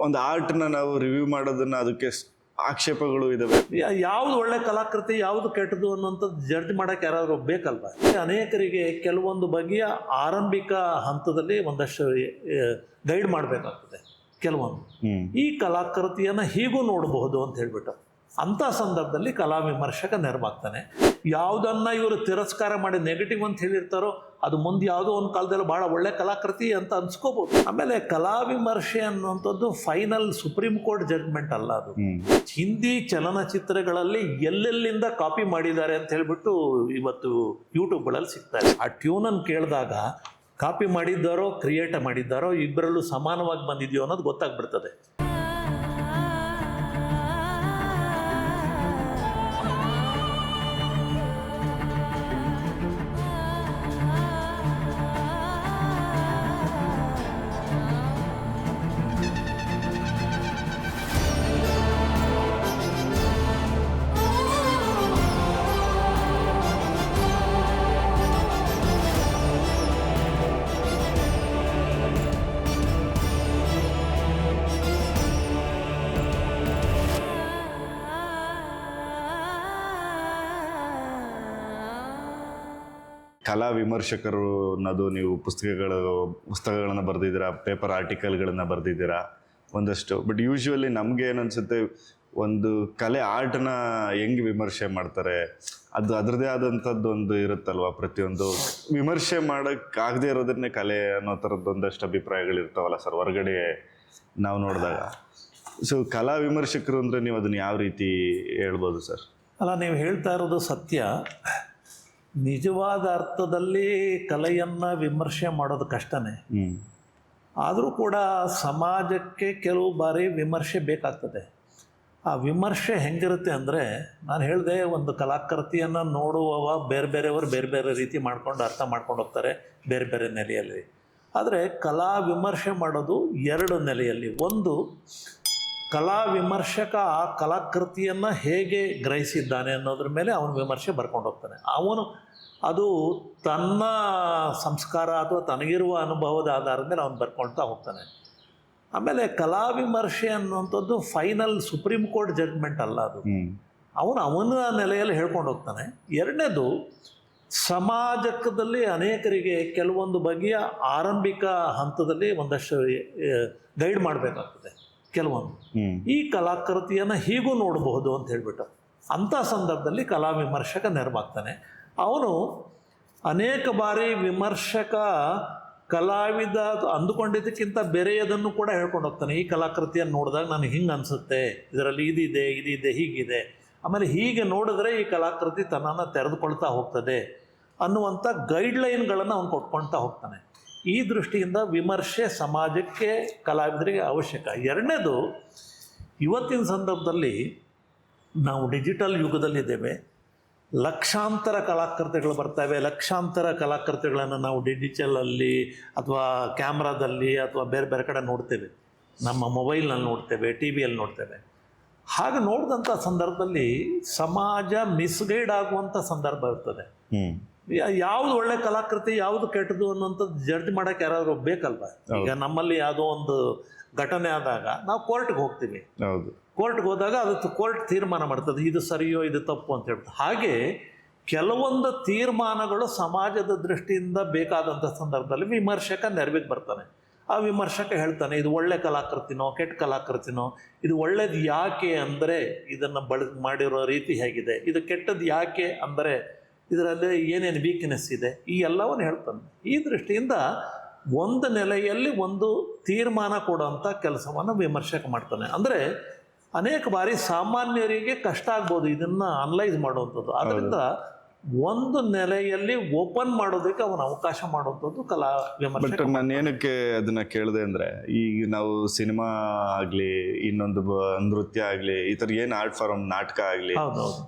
ಒಂದು ಆರ್ಟ್ನ ನಾವು ರಿವ್ಯೂ ಮಾಡೋದನ್ನ ಅದಕ್ಕೆ ಆಕ್ಷೇಪಗಳು ಇದಾವೆ. ಯಾವ್ದು ಒಳ್ಳೆ ಕಲಾಕೃತಿ ಯಾವ್ದು ಕೆಟ್ಟದು ಅನ್ನೋಂಥದ್ದು ಜಡ್ಜ್ ಮಾಡಕ್ಕೆ ಯಾರಾದ್ರು ಬೇಕಲ್ವಾ? ಅನೇಕರಿಗೆ ಕೆಲವೊಂದು ಬಗೆಯ ಆರಂಭಿಕ ಹಂತದಲ್ಲಿ ಒಂದಷ್ಟು ಗೈಡ್ ಮಾಡಬೇಕಾಗ್ತದೆ ಕೆಲವೊಂದು. ಈ ಕಲಾಕೃತಿಯನ್ನು ಹೀಗೂ ನೋಡಬಹುದು ಅಂತ ಹೇಳ್ಬಿಟ್ಟು ಅಂಥ ಸಂದರ್ಭದಲ್ಲಿ ಕಲಾ ವಿಮರ್ಶಕ ನೆರವಾಗ್ತಾನೆ. ಯಾವುದನ್ನ ಇವರು ತಿರಸ್ಕಾರ ಮಾಡಿ ನೆಗೆಟಿವ್ ಅಂತ ಹೇಳಿರ್ತಾರೋ ಅದು ಮುಂದೆ ಯಾವುದೋ ಒಂದು ಕಾಲದಲ್ಲಿ ಭಾಳ ಒಳ್ಳೆ ಕಲಾಕೃತಿ ಅಂತ ಅನ್ಸ್ಕೋಬಹುದು ಆಮೇಲೆ ಕಲಾ ವಿಮರ್ಶೆ ಅನ್ನುವಂಥದ್ದು ಫೈನಲ್ ಸುಪ್ರೀಂ ಕೋರ್ಟ್ ಜಡ್ಜ್ಮೆಂಟ್ ಅಲ್ಲ ಅದು. ಹಿಂದಿ ಚಲನಚಿತ್ರಗಳಲ್ಲಿ ಎಲ್ಲೆಲ್ಲಿಂದ ಕಾಪಿ ಮಾಡಿದ್ದಾರೆ ಅಂತ ಹೇಳ್ಬಿಟ್ಟು ಇವತ್ತು ಯೂಟ್ಯೂಬ್ಗಳಲ್ಲಿ ಸಿಗ್ತಾರೆ ಆ ಟ್ಯೂನನ್ನು ಕೇಳಿದಾಗ ಕಾಪಿ ಮಾಡಿದ್ದಾರೋ ಕ್ರಿಯೇಟ್ ಮಾಡಿದ್ದಾರೋ ಇಬ್ಬರಲ್ಲೂ ಸಮಾನವಾಗಿ ಬಂದಿದೆಯೋ ಅನ್ನೋದು ಗೊತ್ತಾಗ್ಬಿಡ್ತದೆ. ಕಲಾ ವಿಮರ್ಶಕರು ಅನ್ನೋದು ನೀವು ಪುಸ್ತಕಗಳು, ಪುಸ್ತಕಗಳನ್ನು ಬರೆದಿದ್ದೀರಾ ಪೇಪರ್ ಆರ್ಟಿಕಲ್ಗಳನ್ನು ಬರೆದಿದ್ದೀರಾ? ಒಂದಷ್ಟು. ಬಟ್ ಯೂಶ್ವಲಿ ನಮಗೆ ಏನನ್ಸುತ್ತೆ, ಒಂದು ಕಲೆ ಆರ್ಟ್ನ ಹೆಂಗೆ ವಿಮರ್ಶೆ ಮಾಡ್ತಾರೆ? ಅದು ಅದರದೇ ಆದಂಥದ್ದು ಒಂದು ಇರುತ್ತಲ್ವಾ ಪ್ರತಿಯೊಂದು? ವಿಮರ್ಶೆ ಮಾಡಕ್ ಆಗದೆ ಇರೋದನ್ನೇ ಕಲೆ ಅನ್ನೋ ಥರದ್ದು ಒಂದಷ್ಟು ಅಭಿಪ್ರಾಯಗಳು ಇರ್ತಾವಲ್ಲ ಸರ್, ಹೊರಗಡೆ ನಾವು ನೋಡಿದಾಗ. ಸೊ ಕಲಾ ವಿಮರ್ಶಕರು ಅಂದ್ರೆ ನೀವು ಅದನ್ನ ಯಾವ ರೀತಿ ಹೇಳ್ಬೋದು ಸರ್? ಅಲ್ಲ, ನೀವು ಹೇಳ್ತಾ ಇರೋದು ಸತ್ಯ. ನಿಜವಾದ ಅರ್ಥದಲ್ಲಿ ಕಲೆಯನ್ನು ವಿಮರ್ಶೆ ಮಾಡೋದು ಕಷ್ಟನೇ. ಆದರೂ ಕೂಡ ಸಮಾಜಕ್ಕೆ ಕೆಲವು ಬಾರಿ ವಿಮರ್ಶೆ ಬೇಕಾಗ್ತದೆ. ಆ ವಿಮರ್ಶೆ ಹೆಂಗಿರುತ್ತೆ ಅಂದರೆ ನಾನು ಹೇಳಿದೆ ಒಂದು ಕಲಾಕೃತಿಯನ್ನು ನೋಡುವವ ಬೇರೆ ಬೇರೆಯವರು ಬೇರೆ ಬೇರೆ ರೀತಿ ಮಾಡ್ಕೊಂಡು ಅರ್ಥ ಮಾಡ್ಕೊಂಡು ಹೋಗ್ತಾರೆ ಬೇರೆ ಬೇರೆ ನೆಲೆಯಲ್ಲಿ. ಆದರೆ ಕಲಾ ವಿಮರ್ಶೆ ಮಾಡೋದು ಎರಡು ನೆಲೆಯಲ್ಲಿ. ಒಂದು ಕಲಾ ವಿಮರ್ಶಕ ಆ ಕಲಾಕೃತಿಯನ್ನು ಹೇಗೆ ಗ್ರಹಿಸಿದ್ದಾನೆ ಅನ್ನೋದ್ರ ಮೇಲೆ ಅವನು ವಿಮರ್ಶೆ ಬರ್ಕೊಂಡು ಹೋಗ್ತಾನೆ. ಅವನು ಅದು ತನ್ನ ಸಂಸ್ಕಾರ ಅಥವಾ ತನಗಿರುವ ಅನುಭವದ ಆಧಾರದ ಮೇಲೆ ಅವನು ಬರ್ಕೊಳ್ತಾ ಹೋಗ್ತಾನೆ. ಆಮೇಲೆ ಕಲಾ ವಿಮರ್ಶೆ ಅನ್ನುವಂಥದ್ದು ಫೈನಲ್ ಸುಪ್ರೀಂ ಕೋರ್ಟ್ ಜಡ್ಜ್ಮೆಂಟ್ ಅಲ್ಲ ಅದು. ಅವನು ಅವನ ನೆಲೆಯಲ್ಲಿ ಹೇಳ್ಕೊಂಡು ಹೋಗ್ತಾನೆ. ಎರಡನೇದು ಸಮಾಜಕದಲ್ಲಿ ಅನೇಕರಿಗೆ ಕೆಲವೊಂದು ಬಗೆಯ ಆರಂಭಿಕ ಹಂತದಲ್ಲಿ ಒಂದಷ್ಟು ಗೈಡ್ ಮಾಡಬೇಕಾಗ್ತದೆ. ಕೆಲವೊಂದು. ಈ ಕಲಾಕೃತಿಯನ್ನು ಹೀಗೂ ನೋಡಬಹುದು ಅಂತ ಹೇಳಿಬಿಟ್ಟು ಅಂಥ ಸಂದರ್ಭದಲ್ಲಿ ಕಲಾ ವಿಮರ್ಶಕ ನೆರವಾಗ್ತಾನೆ. ಅವನು ಅನೇಕ ಬಾರಿ ವಿಮರ್ಶಕ ಕಲಾವಿದ ಅಂದುಕೊಂಡಿದ್ದಕ್ಕಿಂತ ಬೇರೆಯದನ್ನು ಕೂಡ ಹೇಳ್ಕೊಂಡು ಹೋಗ್ತಾನೆ. ಈ ಕಲಾಕೃತಿಯನ್ನು ನೋಡಿದಾಗ ನನಗೆ ಹಿಂಗೆ ಅನಿಸುತ್ತೆ ಇದರಲ್ಲಿ ಇದಿದೆ ಇದಿದೆ ಹೀಗಿದೆ. ಆಮೇಲೆ ಹೀಗೆ ನೋಡಿದ್ರೆ ಈ ಕಲಾಕೃತಿ ತನ್ನನ್ನು ತೆರೆದುಕೊಳ್ತಾ ಹೋಗ್ತದೆ ಅನ್ನುವಂಥ ಗೈಡ್ಲೈನ್ಗಳನ್ನು ಅವನು ಕೊಟ್ಕೊಳ್ತಾ ಹೋಗ್ತಾನೆ. ಈ ದೃಷ್ಟಿಯಿಂದ ವಿಮರ್ಶೆ ಸಮಾಜಕ್ಕೆ ಕಲಾವಿದರಿಗೆ ಅವಶ್ಯಕ. ಎರಡನೇದು, ಇವತ್ತಿನ ಸಂದರ್ಭದಲ್ಲಿ ನಾವು ಡಿಜಿಟಲ್ ಯುಗದಲ್ಲಿದ್ದೇವೆ. ಲಕ್ಷಾಂತರ ಕಲಾಕೃತಿಗಳು ಬರ್ತವೆ. ಲಕ್ಷಾಂತರ ಕಲಾಕೃತಿಗಳನ್ನು ನಾವು ಡಿಜಿಟಲಲ್ಲಿ ಅಥವಾ ಕ್ಯಾಮ್ರಾದಲ್ಲಿ ಅಥವಾ ಬೇರೆ ಬೇರೆ ಕಡೆ ನೋಡ್ತೇವೆ. ನಮ್ಮ ಮೊಬೈಲ್ನಲ್ಲಿ ನೋಡ್ತೇವೆ ಟಿ ವಿಯಲ್ಲಿ ನೋಡ್ತೇವೆ. ಹಾಗೆ ನೋಡಿದಂಥ ಸಂದರ್ಭದಲ್ಲಿ ಸಮಾಜ ಮಿಸ್ಗೈಡ್ ಆಗುವಂಥ ಸಂದರ್ಭ ಇರ್ತದೆ. ಯಾವ್ದು ಒಳ್ಳೆ ಕಲಾಕೃತಿ ಯಾವ್ದು ಕೆಟ್ಟದು ಅನ್ನೋಂಥದ್ದು ಜಡ್ಜ್ ಮಾಡಕ್ಕೆ ಯಾರಾದರೂ ಬೇಕಲ್ವ? ಈಗ ನಮ್ಮಲ್ಲಿ ಯಾವುದೋ ಒಂದು ಘಟನೆ ಆದಾಗ ನಾವು ಕೋರ್ಟ್ಗೆ ಹೋಗ್ತೀವಿ. ಹೌದು. ಕೋರ್ಟ್ಗೆ ಹೋದಾಗ ಅದು ಕೋರ್ಟ್ ತೀರ್ಮಾನ ಮಾಡ್ತದೆ ಇದು ಸರಿಯೋ ಇದು ತಪ್ಪು ಅಂತ ಹೇಳ್ತದೆ ಹಾಗೆ ಕೆಲವೊಂದು ತೀರ್ಮಾನಗಳು ಸಮಾಜದ ದೃಷ್ಟಿಯಿಂದ ಬೇಕಾದಂಥ ಸಂದರ್ಭದಲ್ಲಿ ವಿಮರ್ಶಕ ನೆರವಿಗೆ ಬರ್ತಾನೆ. ಆ ವಿಮರ್ಶಕ ಹೇಳ್ತಾನೆ ಇದು ಒಳ್ಳೆ ಕಲಾಕೃತಿನೋ ಕೆಟ್ಟ ಕಲಾಕೃತಿನೋ ಇದು ಒಳ್ಳೇದು ಯಾಕೆ ಅಂದರೆ ಇದನ್ನು ಬಳ ಮಾಡಿರೋ ರೀತಿ ಹೇಗಿದೆ ಇದು ಕೆಟ್ಟದ್ದು ಯಾಕೆ ಅಂದರೆ ಇದರಲ್ಲಿ ಏನೇನು ವೀಕ್ನೆಸ್ ಇದೆ? ಈ ಎಲ್ಲವನ್ನು ಹೇಳ್ತಾನೆ. ಈ ದೃಷ್ಟಿಯಿಂದ ಒಂದು ನೆಲೆಯಲ್ಲಿ ಒಂದು ತೀರ್ಮಾನ ಕೊಡುವಂಥ ಕೆಲಸವನ್ನು ವಿಮರ್ಶಕ ಮಾಡ್ತಾನೆ. ಅಂದರೆ ಅನೇಕ ಬಾರಿ ಸಾಮಾನ್ಯರಿಗೆ ಕಷ್ಟ ಆಗ್ಬೋದು ಇದನ್ನು ಅನಲೈಸ್ ಮಾಡುವಂಥದ್ದು. ಅದರಿಂದ ಒಂದು ನೆಲೆಯಲ್ಲಿ ಓಪನ್ ಮಾಡೋದಕ್ಕೆ ಅವನ ಅವಕಾಶ ಮಾಡುವಂಥದ್ದು ಕಲಾ ಬಟ್ ನಾನು ಏನಕ್ಕೆ ಅದನ್ನ ಕೇಳಿದೆ ಅಂದ್ರೆ ಈಗ ನಾವು ಸಿನಿಮಾ ಆಗ್ಲಿ ಇನ್ನೊಂದು ನೃತ್ಯ ಆಗ್ಲಿ ಈ ಥರ ಏನು ಆರ್ಟ್ ಫಾರ್ಮ್ ನಾಟಕ ಆಗ್ಲಿ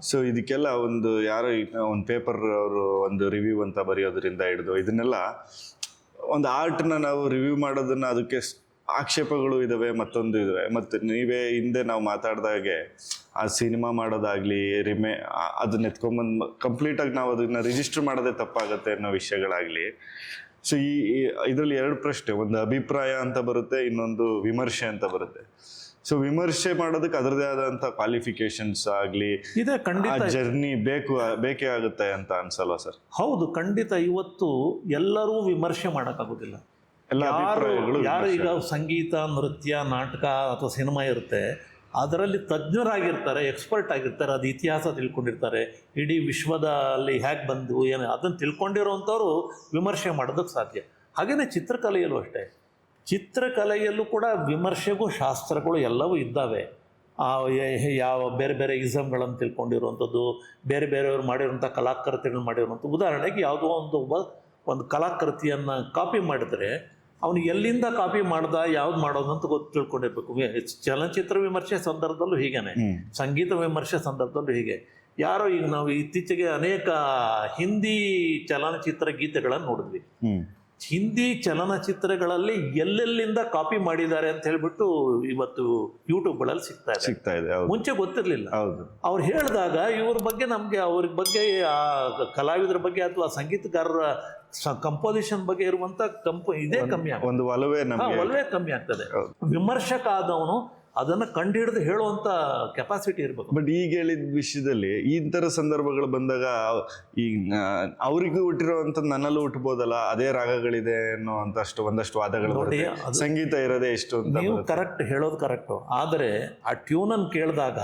ಸೊ ಇದಕ್ಕೆಲ್ಲ ಒಂದು ಯಾರೋ ಒಂದು ಪೇಪರ್ ಅವರು ಒಂದು ರಿವ್ಯೂ ಅಂತ ಬರೆಯೋದ್ರಿಂದ ಹಿಡಿದು ಇದನ್ನೆಲ್ಲ ಒಂದು ಆರ್ಟ್ನ ನಾವು ರಿವ್ಯೂ ಮಾಡೋದನ್ನ ಅದಕ್ಕೆ ಆಕ್ಷೇಪಗಳು ಇದಾವೆ ಮತ್ತೊಂದು ಇದಾವೆ. ಮತ್ತೆ ನೀವೇ ಹಿಂದೆ ನಾವು ಮಾತಾಡ್ದಾಗೆ ಆ ಸಿನಿಮಾ ಮಾಡೋದಾಗ್ಲಿ ರಿಮೆ ಅದನ್ನ ಎತ್ಕೊಂಬಂದು ಕಂಪ್ಲೀಟಾಗಿ ನಾವು ಅದನ್ನ ರಿಜಿಸ್ಟರ್ ಮಾಡೋದೇ ತಪ್ಪಾಗುತ್ತೆ ಅನ್ನೋ ವಿಷಯಗಳಾಗ್ಲಿ. ಸೊ ಈ ಇದರಲ್ಲಿ ಎರಡು ಪ್ರಶ್ನೆ ಒಂದು ಅಭಿಪ್ರಾಯ ಅಂತ ಬರುತ್ತೆ ಇನ್ನೊಂದು ವಿಮರ್ಶೆ ಅಂತ ಬರುತ್ತೆ. ಸೊ ವಿಮರ್ಶೆ ಮಾಡೋದಕ್ಕೆ ಅದರದೇ ಆದಂತ ಕ್ವಾಲಿಫಿಕೇಶನ್ಸ್ ಆಗಲಿ ಇದೆ ಖಂಡಿತ. ಜರ್ನಿ ಬೇಕು ಬೇಕೇ ಆಗುತ್ತೆ ಅಂತ ಅನ್ಸಲ್ವಾ ಸರ್? ಹೌದು ಖಂಡಿತ ಇವತ್ತು ಎಲ್ಲರೂ ವಿಮರ್ಶೆ ಮಾಡೋಕ್ಕಾಗೋದಿಲ್ಲ. ಎಲ್ಲ ಯಾರು ಯಾರು ಈಗ ಸಂಗೀತ ನೃತ್ಯ ನಾಟಕ ಅಥವಾ ಸಿನಿಮಾ ಇರುತ್ತೆ ಅದರಲ್ಲಿ ತಜ್ಞರಾಗಿರ್ತಾರೆ ಎಕ್ಸ್ಪರ್ಟ್ ಆಗಿರ್ತಾರೆ, ಅದು ಇತಿಹಾಸ ತಿಳ್ಕೊಂಡಿರ್ತಾರೆ. ಇಡೀ ವಿಶ್ವದಲ್ಲಿ ಹೇಗೆ ಬಂದು ಏನು ಅದನ್ನು ತಿಳ್ಕೊಂಡಿರೋವಂಥವ್ರು ವಿಮರ್ಶೆ ಮಾಡೋದಕ್ಕೆ ಸಾಧ್ಯ. ಹಾಗೆಯೇ ಚಿತ್ರಕಲೆಯಲ್ಲೂ ಅಷ್ಟೇ. ಚಿತ್ರಕಲೆಯಲ್ಲೂ ಕೂಡ ವಿಮರ್ಶೆಗೂ ಶಾಸ್ತ್ರಗಳು ಎಲ್ಲವೂ ಇದ್ದಾವೆ. ಯಾವ ಬೇರೆ ಬೇರೆ ಇಸಮ್ಗಳನ್ನು ತಿಳ್ಕೊಂಡಿರುವಂಥದ್ದು, ಬೇರೆ ಬೇರೆಯವರು ಮಾಡಿರುವಂಥ ಕಲಾಕೃತಿಗಳನ್ನ ಮಾಡಿರುವಂಥ ಉದಾಹರಣೆಗೆ ಯಾವುದೋ ಒಂದು ಒಂದು ಕಲಾಕೃತಿಯನ್ನು ಕಾಪಿ ಮಾಡಿದ್ರೆ ಅವನು ಎಲ್ಲಿಂದ ಕಾಪಿ ಮಾಡ್ದ ಯಾವ್ದು ಮಾಡೋದು ಅಂತ ಗೊತ್ತು ತಿಳ್ಕೊಂಡಿರ್ಬೇಕು. ಚಲನಚಿತ್ರ ವಿಮರ್ಶೆ ಸಂದರ್ಭದಲ್ಲೂ ಹೀಗೇನೆ. ಸಂಗೀತ ವಿಮರ್ಶೆ ಸಂದರ್ಭದಲ್ಲೂ ಹೀಗೆ. ಯಾರೋ ಈಗ ನಾವು ಇತ್ತೀಚೆಗೆ ಅನೇಕ ಹಿಂದಿ ಚಲನಚಿತ್ರ ಗೀತೆಗಳನ್ನು ನೋಡಿದ್ವಿ. ಹಿಂದಿ ಚಲನಚಿತ್ರಗಳಲ್ಲಿ ಎಲ್ಲೆಲ್ಲಿಂದ ಕಾಪಿ ಮಾಡಿದ್ದಾರೆ ಅಂತ ಹೇಳ್ಬಿಟ್ಟು ಇವತ್ತು ಯೂಟ್ಯೂಬ್ಗಳಲ್ಲಿ ಸಿಗ್ತಾ ಇದೆ. ಸಿಗ್ತಾ ಇದೆ ಮುಂಚೆ ಗೊತ್ತಿರಲಿಲ್ಲ. ಅವ್ರು ಹೇಳಿದಾಗ ಇವ್ರ ಬಗ್ಗೆ ನಮಗೆ ಅವ್ರ ಬಗ್ಗೆ ಆ ಕಲಾವಿದರ ಬಗ್ಗೆ ಅಥವಾ ಸಂಗೀತಗಾರರ ಕಂಪೋಸಿಷನ್ ಬಗ್ಗೆ ಇರುವಂತ ಕಂಪ ಇದೇ ಕಮ್ಮಿ ಆಗುತ್ತೆ ಒಂದು ಒಲವೇ ನಮಗೆ ಒಲವೇ ಕಮ್ಮಿ ಆಗ್ತದೆ. ವಿಮರ್ಶಕ ಆದವನು ಅದನ್ನ ಕಂಡುಹಿಡಿದು ಹೇಳುವಂತ ಕೆಪಾಸಿಟಿ ಇರಬೇಕು. ಬಟ್ ಈಗ ಹೇಳಿದ ವಿಷಯದಲ್ಲಿ ಈ ತರ ಸಂದರ್ಭಗಳು ಬಂದಾಗ ಈ ಅವರಿಗೂ ಹುಟ್ಟಿರೋಂಥದ್ದು ನನ್ನಲ್ಲೂ ಹುಟ್ಟಬೋದಲ್ಲ ಅದೇ ರಾಗಗಳಿದೆ ಅನ್ನೋ ಅಂತಷ್ಟು ಒಂದಷ್ಟು ವಾದಗಳು ಸಂಗೀತ ಇರೋದೇ ಇಷ್ಟು ಅಂತ ನೀವು ಕರೆಕ್ಟ್ ಹೇಳೋದು ಕರೆಕ್ಟು ಆದರೆ ಆ ಟ್ಯೂನನ್ನು ಕೇಳಿದಾಗ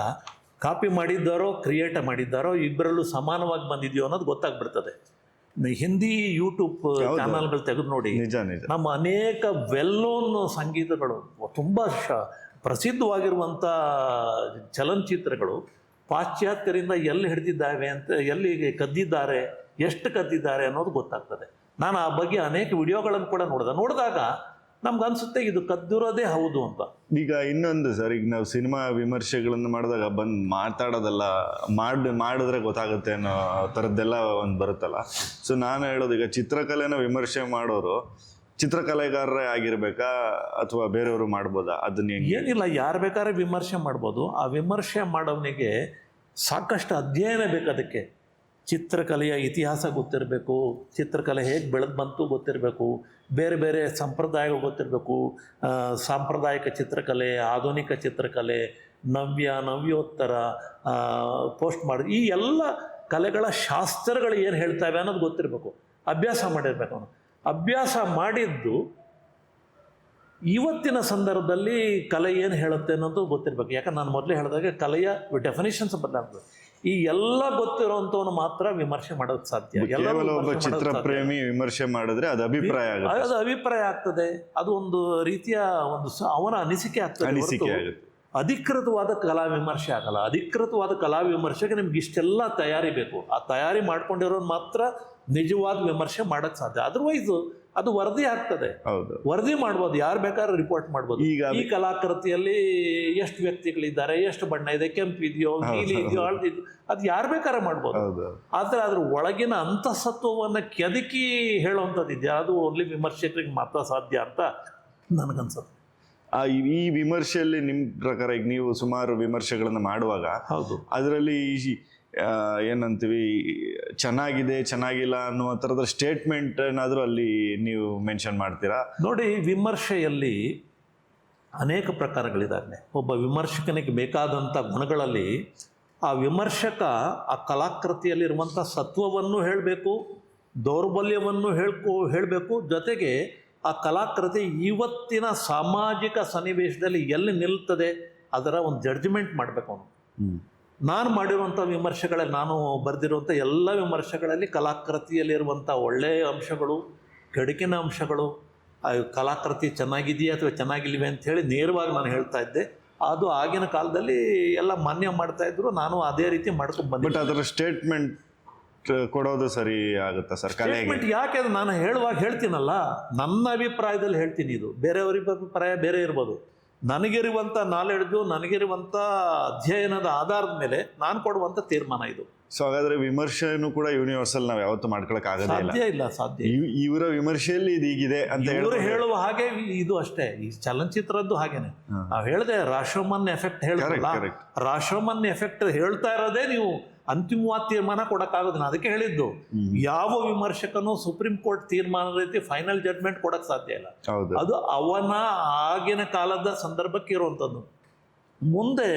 ಕಾಪಿ ಮಾಡಿದ್ದಾರೋ ಕ್ರಿಯೇಟ್ ಮಾಡಿದ್ದಾರೋ ಇಬ್ಬರಲ್ಲೂ ಸಮಾನವಾಗಿ ಬಂದಿದೆಯೋ ಅನ್ನೋದು ಗೊತ್ತಾಗ್ಬಿಡ್ತದೆ. ಹಿಂದಿ ಯೂಟ್ಯೂಬ್ ಚಾನಲ್ಗಳು ತೆಗೆದು ನೋಡಿ ನಿಜ ನಿಜ. ನಮ್ಮ ಅನೇಕ ವೆಲ್ ನೋನ್ ಸಂಗೀತಗಳು ತುಂಬ ಶ ಪ್ರಸಿದ್ಧವಾಗಿರುವಂಥ ಚಲನಚಿತ್ರಗಳು ಪಾಶ್ಚಾತ್ಯರಿಂದ ಎಲ್ಲಿ ಹಿಡಿದಿದ್ದಾವೆ ಅಂತ ಎಲ್ಲಿ ಕದ್ದಿದ್ದಾರೆ ಎಷ್ಟು ಕದ್ದಿದ್ದಾರೆ ಅನ್ನೋದು ಗೊತ್ತಾಗ್ತದೆ. ನಾನು ಆ ಬಗ್ಗೆ ಅನೇಕ ವಿಡಿಯೋಗಳನ್ನು ಕೂಡ ನೋಡಿದೆ. ನೋಡಿದಾಗ ನಮ್ಗೆ ಅನ್ಸುತ್ತೆ ಇದು ಕದ್ದಿರೋದೇ ಹೌದು ಅಂತ. ಈಗ ಇನ್ನೊಂದು ಸರ್ ಈಗ ನಾವು ಸಿನಿಮಾ ವಿಮರ್ಶೆಗಳನ್ನು ಮಾಡಿದಾಗ ಬಂದು ಮಾತಾಡೋದಲ್ಲ ಮಾಡ್ ಮಾಡಿದ್ರೆ ಗೊತ್ತಾಗುತ್ತೆ ಅನ್ನೋ ಥರದ್ದೆಲ್ಲ ಒಂದು ಬರುತ್ತಲ್ಲ. ಸೊ ನಾನು ಹೇಳೋದು ಈಗ ಚಿತ್ರಕಲೆನ ವಿಮರ್ಶೆ ಮಾಡೋರು ಚಿತ್ರಕಲೆಗಾರರೇ ಆಗಿರ್ಬೇಕಾ ಅಥವಾ ಬೇರೆಯವರು ಮಾಡ್ಬೋದಾ? ಅದನ್ನ ಏನಿಲ್ಲ ಯಾರು ಬೇಕಾದ್ರೆ ವಿಮರ್ಶೆ ಮಾಡ್ಬೋದು. ಆ ವಿಮರ್ಶೆ ಮಾಡೋವನಿಗೆ ಸಾಕಷ್ಟು ಅಧ್ಯಯನ ಬೇಕು ಅದಕ್ಕೆ. ಚಿತ್ರಕಲೆಯ ಇತಿಹಾಸ ಗೊತ್ತಿರಬೇಕು, ಚಿತ್ರಕಲೆ ಹೇಗೆ ಬೆಳೆದು ಬಂತು ಗೊತ್ತಿರಬೇಕು, ಬೇರೆ ಬೇರೆ ಸಂಪ್ರದಾಯಗಳು ಗೊತ್ತಿರಬೇಕು. ಸಾಂಪ್ರದಾಯಿಕ ಚಿತ್ರಕಲೆ, ಆಧುನಿಕ ಚಿತ್ರಕಲೆ, ನವ್ಯ, ನವ್ಯೋತ್ತರ ಪೋಸ್ಟ್ ಮಾಡಿ, ಈ ಎಲ್ಲ ಕಲೆಗಳ ಶಾಸ್ತ್ರಗಳು ಏನು ಹೇಳ್ತಾವೆ ಅನ್ನೋದು ಗೊತ್ತಿರಬೇಕು. ಅಭ್ಯಾಸ ಮಾಡಿರಬೇಕು ಅವನು. ಅಭ್ಯಾಸ ಮಾಡಿದ್ದು ಇವತ್ತಿನ ಸಂದರ್ಭದಲ್ಲಿ ಕಲೆ ಏನು ಹೇಳುತ್ತೆ ಅನ್ನೋದು ಗೊತ್ತಿರಬೇಕು. ಯಾಕಂದ್ರೆ ನಾನು ಮೊದಲೇ ಹೇಳಿದಾಗ ಕಲೆಯ ಡೆಫಿನೇಷನ್ಸ್ ಬದಲಾಗ್ತದೆ ಈ ಎಲ್ಲ ಗೊತ್ತಿರುವಂತವನು ಮಾತ್ರ ವಿಮರ್ಶೆ ಮಾಡೋದು ಸಾಧ್ಯ. ಕೇವಲ ಒಬ್ಬ ವಿಮರ್ಶೆ ಚಿತ್ರ ಪ್ರೇಮಿ ವಿಮರ್ಶೆ ಮಾಡಿದ್ರೆ ಅದು ಅಭಿಪ್ರಾಯ ಅದು ಅಭಿಪ್ರಾಯ ಆಗ್ತದೆ. ಅದು ಒಂದು ರೀತಿಯ ಒಂದು ಅವನ ಅನಿಸಿಕೆ ಆಗ್ತದೆ ಅನಿಸಿಕೆ ಆಗುತ್ತೆ. ಅಧಿಕೃತವಾದ ಕಲಾ ವಿಮರ್ಶೆ ಆಗಲ್ಲ. ಅಧಿಕೃತವಾದ ಕಲಾ ವಿಮರ್ಶೆಗೆ ನಿಮ್ಗೆ ಇಷ್ಟೆಲ್ಲ ತಯಾರಿ ಬೇಕು. ಆ ತಯಾರಿ ಮಾಡ್ಕೊಂಡಿರೋನ್ ಮಾತ್ರ ನಿಜವಾದ ವಿಮರ್ಶೆ ಮಾಡಕ್ ಸಾಧ್ಯ. ಅದರ್ವೈಸ್ ಅದು ವರದಿ ಆಗ್ತದೆ. ಹೌದು. ವರದಿ ಮಾಡ್ಬೋದು ಯಾರು ಬೇಕಾದ್ರೂ ರಿಪೋರ್ಟ್ ಮಾಡ್ಬೋದು. ಈಗ ಈ ಕಲಾಕೃತಿಯಲ್ಲಿ ಎಷ್ಟು ವ್ಯಕ್ತಿಗಳಿದ್ದಾರೆ ಎಷ್ಟು ಬಣ್ಣ ಇದೆ ಕೆಂಪು ಇದೆಯೋ ನೀಲಿ ಇದೆಯೋ ಹಳದಿದೆಯೋ ಅದು ಯಾರು ಬೇಕಾದ್ರೆ ಮಾಡ್ಬೋದು. ಆದ್ರೆ ಅದ್ರ ಒಳಗಿನ ಅಂತಸತ್ವವನ್ನು ಕೆದಕಿ ಹೇಳುವಂಥದ್ದು ಇದೆಯಾ? ಅದು ಓನ್ಲಿ ವಿಮರ್ಶಕರಿಗೆ ಮಾತ್ರ ಸಾಧ್ಯ ಅಂತ ನನಗನ್ಸುತ್ತೆ. ಆ ಈ- ವಿಮರ್ಶೆಯಲ್ಲಿ ನಿಮ್ಮ ಪ್ರಕಾರ ಈಗ ನೀವು ಸುಮಾರು ವಿಮರ್ಶೆಗಳನ್ನು ಮಾಡುವಾಗ ಹೌದು. ಅದರಲ್ಲಿ ಏನಂತೀವಿ ಚೆನ್ನಾಗಿದೆ ಚೆನ್ನಾಗಿಲ್ಲ ಅನ್ನುವ ಥರದ ಸ್ಟೇಟ್ಮೆಂಟ್ ಏನಾದರೂ ಅಲ್ಲಿ ನೀವು ಮೆನ್ಷನ್ ಮಾಡ್ತೀರಾ? ನೋಡಿ ವಿಮರ್ಶೆಯಲ್ಲಿ ಅನೇಕ ಪ್ರಕಾರಗಳಿದ್ದಾವೆ. ಒಬ್ಬ ವಿಮರ್ಶಕನಿಗೆ ಬೇಕಾದಂಥ ಗುಣಗಳಲ್ಲಿ ಆ ವಿಮರ್ಶಕ ಆ ಕಲಾಕೃತಿಯಲ್ಲಿರುವಂಥ ಸತ್ವವನ್ನು ಹೇಳಬೇಕು ದೌರ್ಬಲ್ಯವನ್ನು ಹೇಳ್ಕೊ ಹೇಳಬೇಕು. ಜೊತೆಗೆ ಆ ಕಲಾಕೃತಿ ಇವತ್ತಿನ ಸಾಮಾಜಿಕ ಸನ್ನಿವೇಶದಲ್ಲಿ ಎಲ್ಲಿ ನಿಲ್ತದೆ ಅದರ ಒಂದು ಜಡ್ಜ್ಮೆಂಟ್ ಮಾಡಬೇಕು ಅವನು. ನಾನು ಮಾಡಿರುವಂಥ ವಿಮರ್ಶೆಗಳಲ್ಲಿ ನಾನು ಬರೆದಿರುವಂಥ ಎಲ್ಲ ವಿಮರ್ಶೆಗಳಲ್ಲಿ ಕಲಾಕೃತಿಯಲ್ಲಿರುವಂಥ ಒಳ್ಳೆಯ ಅಂಶಗಳು ಕೆಡುಕಿನ ಅಂಶಗಳು ಆ ಕಲಾಕೃತಿ ಚೆನ್ನಾಗಿದೆಯಾ ಅಥವಾ ಚೆನ್ನಾಗಿಲ್ವೇ ಅಂತ ಹೇಳಿ ನೇರವಾಗಿ ನಾನು ಹೇಳ್ತಾ ಇದ್ದೆ. ಅದು ಆಗಿನ ಕಾಲದಲ್ಲಿ ಎಲ್ಲ ಮಾನ್ಯ ಮಾಡ್ತಾ ಇದ್ರು ನಾನು ಅದೇ ರೀತಿ ಮಾಡ್ಕೊಂಡು ಬಂದೆ ಬಟ್ ಅದರ ಸ್ಟೇಟ್ಮೆಂಟ್ ಕೊಡೋದು ಸರಿ ಆಗುತ್ತಾ ಸರ್? ಸ್ಟೇಟ್ಮೆಂಟ್ ಯಾಕೆ ಅದು ನಾನು ಹೇಳುವಾಗ ಹೇಳ್ತೀನಲ್ಲ ನನ್ನ ಅಭಿಪ್ರಾಯದಲ್ಲಿ ಹೇಳ್ತೀನಿ ಇದು. ಬೇರೆಯವ್ರ ಅಭಿಪ್ರಾಯ ಬೇರೆ ಇರ್ಬೋದು. ನನಗಿರುವಂಥ ನಾಲೆಡ್ಜು ನನಗಿರುವಂಥ ಅಧ್ಯಯನದ ಆಧಾರದ ಮೇಲೆ ನಾನು ಕೊಡುವಂಥ ತೀರ್ಮಾನ ಇದು ಸೊ ಹಾಗಾದ್ರೆ ವಿಮರ್ಶೆನೂ ಕೂಡ ಯೂನಿವರ್ಸಲ್ ನಾವು ಯಾವತ್ತೂ ಮಾಡ್ಕೊಳಕ್ ಸಾಧ್ಯ ಇಲ್ಲ ಸಾಧ್ಯ. ಇವರ ವಿಮರ್ಶೆಯಲ್ಲಿ ಇದು ಹೀಗಿದೆ ಅಂತ ಇವರು ಹೇಳಿ ಹೇಳುವ ಹಾಗೆ ಇದು ಅಷ್ಟೇ ಈ ಚಲನಚಿತ್ರದ್ದು ಹಾಗೇನೆ. ನಾವು ಹೇಳಿದೆ ರಾಶೋಮನ್ ಎಫೆಕ್ಟ್ ಹೇಳ್ತಾರೆ Correct, correct. ರಾಶೋಮನ್ ಎಫೆಕ್ಟ್ ಹೇಳ್ತಾ ಇರೋದೇ ನೀವು ಅಂತಿಮವಾದ ತೀರ್ಮಾನ ಕೊಡಕ್ಕಾಗೋದಿಲ್ಲ. ಅದಕ್ಕೆ ಹೇಳಿದ್ದು ಯಾವ ವಿಮರ್ಶಕನು ಸುಪ್ರೀಂ ಕೋರ್ಟ್ ತೀರ್ಮಾನ ರೀತಿ ಫೈನಲ್ ಜಡ್ಮೆಂಟ್ ಕೊಡಕ್ ಸಾಧ್ಯ ಇಲ್ಲ. ಅದು ಅವನ ಆಗಿನ ಕಾಲದ ಸಂದರ್ಭಕ್ಕೆ ಇರುವಂಥದ್ದು. ಮುಂದೆ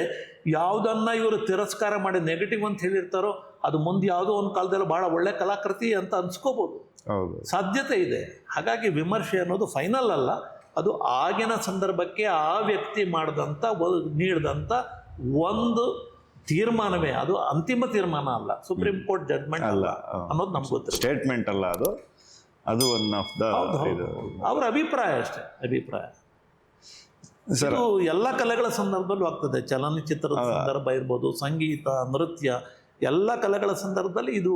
ಯಾವುದನ್ನ ಇವರು ತಿರಸ್ಕಾರ ಮಾಡಿ ನೆಗೆಟಿವ್ ಅಂತ ಹೇಳಿರ್ತಾರೋ ಅದು ಮುಂದೆ ಯಾವುದೋ ಒಂದು ಕಾಲದಲ್ಲಿ ಬಹಳ ಒಳ್ಳೆ ಕಲಾಕೃತಿ ಅಂತ ಅನ್ಸ್ಕೋಬಹುದು ಹೌದು. ಸಾಧ್ಯತೆ ಇದೆ. ಹಾಗಾಗಿ ವಿಮರ್ಶೆ ಅನ್ನೋದು ಫೈನಲ್ ಅಲ್ಲ. ಅದು ಆಗಿನ ಸಂದರ್ಭಕ್ಕೆ ಆ ವ್ಯಕ್ತಿ ಮಾಡಿದಂಥ ನೀಡಿದಂಥ ಒಂದು ತೀರ್ಮಾನವೇ ಅದು ಅಂತಿಮ ತೀರ್ಮಾನ ಅಲ್ಲ. ಸುಪ್ರೀಂ ಕೋರ್ಟ್ ಜಡ್ಮೆಂಟ್ ಅಲ್ಲ ಅನ್ನೋದು ನಮ್ಗೆ ಗೊತ್ತಿಲ್ಲ ಸ್ಟೇಟ್ಮೆಂಟ್ ಅಲ್ಲ ಅದು. ಅದು ಒನ್ ಆಫ್ ದ. ಅವರ ಅಭಿಪ್ರಾಯ ಅಷ್ಟೇ ಅಭಿಪ್ರಾಯ. ಸರ್ ಇದು ಎಲ್ಲ ಕಲೆಗಳ ಸಂದರ್ಭದಲ್ಲೂ ಆಗ್ತದೆ. ಚಲನಚಿತ್ರದ ಸಂದರ್ಭ ಇರ್ಬೋದು ಸಂಗೀತ ನೃತ್ಯ ಎಲ್ಲ ಕಲೆಗಳ ಸಂದರ್ಭದಲ್ಲಿ ಇದು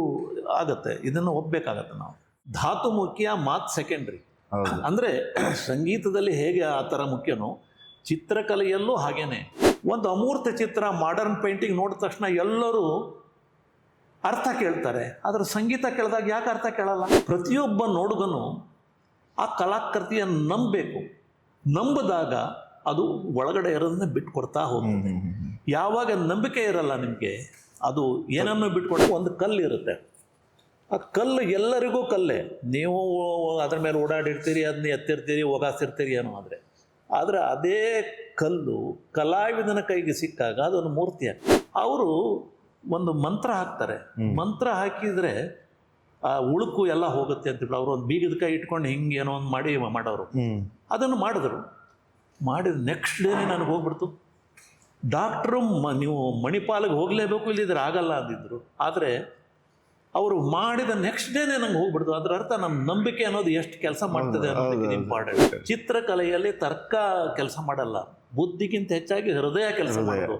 ಆಗತ್ತೆ. ಇದನ್ನು ಒಪ್ಪಬೇಕಾಗತ್ತೆ ನಾವು. ಧಾತು ಮುಖ್ಯ ಮಾತ್ ಸೆಕೆಂಡ್ರಿ ಅಂದ್ರೆ ಅಂದರೆ ಸಂಗೀತದಲ್ಲಿ ಹೇಗೆ ಆ ಥರ ಮುಖ್ಯನೋ ಚಿತ್ರಕಲೆಯಲ್ಲೂ ಹಾಗೇನೆ. ಒಂದು ಅಮೂರ್ತ ಚಿತ್ರ ಮಾಡರ್ನ್ ಪೇಂಟಿಂಗ್ ನೋಡಿದ ತಕ್ಷಣ ಎಲ್ಲರೂ ಅರ್ಥ ಕೇಳ್ತಾರೆ. ಅದರ ಸಂಗೀತ ಕೇಳಿದಾಗ ಯಾಕೆ ಅರ್ಥ ಕೇಳಲ್ಲ? ಪ್ರತಿಯೊಬ್ಬ ನೋಡುಗನು ಆ ಕಲಾಕೃತಿಯನ್ನು ನಂಬಬೇಕು. ನಂಬಿದಾಗ ಅದು ಒಳಗಡೆ ಇರೋದನ್ನ ಬಿಟ್ಕೊಡ್ತಾ ಹೋಗ್ತದೆ. ಯಾವಾಗ ನಂಬಿಕೆ ಇರಲ್ಲ ನಿಮಗೆ ಅದು ಏನನ್ನು ಬಿಟ್ಕೊಡೋ ಒಂದು ಕಲ್ಲು ಇರುತ್ತೆ. ಆ ಕಲ್ಲು ಎಲ್ಲರಿಗೂ ಕಲ್ಲೇ. ನೀವು ಅದ್ರ ಮೇಲೆ ಓಡಾಡಿರ್ತೀರಿ ಅದನ್ನ ಎತ್ತಿರ್ತೀರಿ ಒಗಾಸಿರ್ತೀರಿ ಏನೋ ಆದರೆ. ಆದರೆ ಅದೇ ಕಲ್ಲು ಕಲಾವಿದನ ಕೈಗೆ ಸಿಕ್ಕಾಗ ಅದೊಂದು ಮೂರ್ತಿ ಅವರು ಒಂದು ಮಂತ್ರ ಹಾಕ್ತಾರೆ. ಮಂತ್ರ ಹಾಕಿದರೆ ಆ ಉಳುಕು ಎಲ್ಲ ಹೋಗುತ್ತೆ ಅಂತೇಳಿ ಅವರು ಒಂದು ಬೀಗದ ಕೈ ಇಟ್ಕೊಂಡು ಹಿಂಗೆ ಏನೋ ಒಂದು ಮಾಡಿ ಮಾಡೋರು. ಅದನ್ನು ಮಾಡಿದ್ರು. ಮಾಡಿದ ನೆಕ್ಸ್ಟ್ ಡೇನೇ ನನಗೆ ಹೋಗ್ಬಿಡ್ತು. ಡಾಕ್ಟ್ರು ಮ ನೀವು ಮಣಿಪಾಲಿಗೆ ಹೋಗಲೇಬೇಕು ಇಲ್ಲಿದ್ರೆ ಆಗಲ್ಲ ಅಂದಿದ್ರು. ಆದರೆ ಅವರು ಮಾಡಿದ ನೆಕ್ಸ್ಟ್ ಡೇನೇ ನಂಗೆ ಹೋಗ್ಬಿಡ್ತು. ಅದರ ಅರ್ಥ ನಮ್ಮ ನಂಬಿಕೆ ಅನ್ನೋದು ಎಷ್ಟು ಕೆಲಸ ಮಾಡ್ತದೆ ಅನ್ನೋದಕ್ಕೆ ಇಂಪಾರ್ಟೆಂಟ್ ಚಿತ್ರಕಲೆಯಲ್ಲಿ ತರ್ಕ ಕೆಲಸ ಮಾಡಲ್ಲ. ಬುದ್ಧಿಗಿಂತ ಹೆಚ್ಚಾಗಿ ಹೃದಯ ಕೆಲಸ ಮಾಡೋದು.